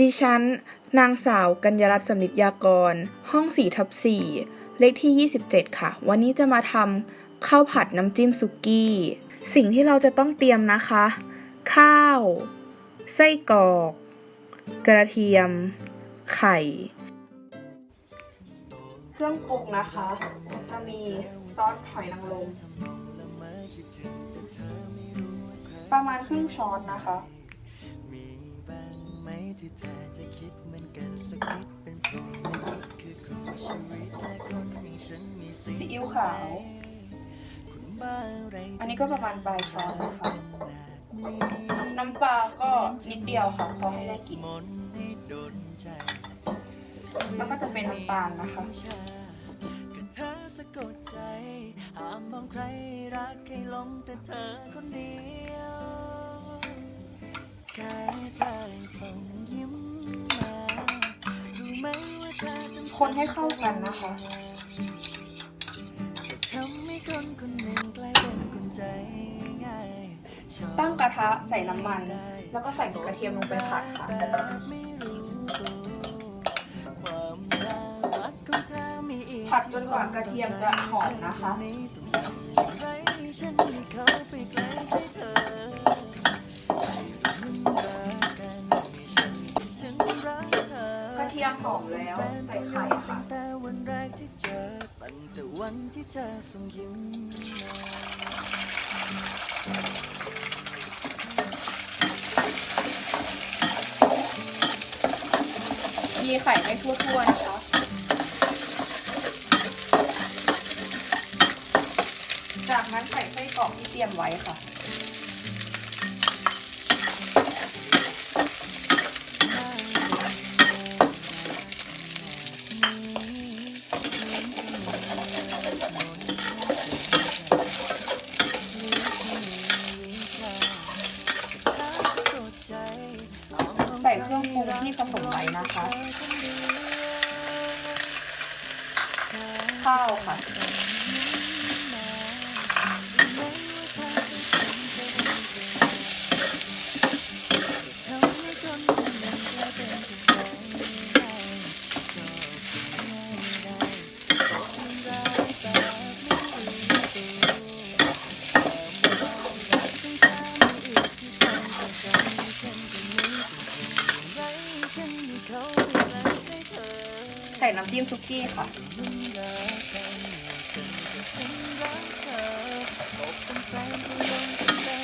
ดิฉัน นางสาวกัญญารัตน์สำนิทยากร ห้อง4ทับ4เลขที่ 27 ค่ะ วันนี้จะมาทำข้าวผัดน้ำจิ้มสุกี้ สิ่งที่เราจะต้องเตรียมนะคะ ข้าว ไส้กรอก กระเทียม ไข่ เครื่องปรุงนะคะ จะมีซอสหอยนางรมประมาณครึ่งช้อนนะคะ ซีอิ๊วขาวอันนี้ก็ประมาณปลายช้อนนะคะน้ำปลาก็นิดเดียวค่ะพอให้ได้กลิ่นแล้วก็จะเป็นน้ำตาลนะคะเธอสะกดใจห้ามมองใครรักให้หลงแต่เธอคนเดียวแค่เธอ คนให้เข้ากันนะคะจะทำให้คนคนหนึ่งกลายเป็นคนใจง่ายชอบตั้งกระทะใส่น้ำมัน แล้วก็ใส่กระเทียมลงไปผัดค่ะไม่รู้ตัวความรักของเธอมีอีกผัดจนกว่ากระเทียมจะหอมนะคะไรฉันมีเขาไปไกลให้เธอให้มันรักกันให้ฉันให้ฉันรักเธอก ระเที ยมหอมแล้วใส่ไข่ค่ะตั้งแต่วันแรกที่เจอตั้งแต่วันที่เธอส่งยิ้มมีไข่ให้ทั่วๆนะคะจากนั้นใส่ไส้กรอกที่เตรียมไว้ค่ะ ใส่เครื่ องปรุงที่ผสมไว้นะคะ ข้าวค่ะ ส่น้ำจิ้มซุกี้ค่ะ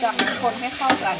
จากนั้นคนให้เข้ากัน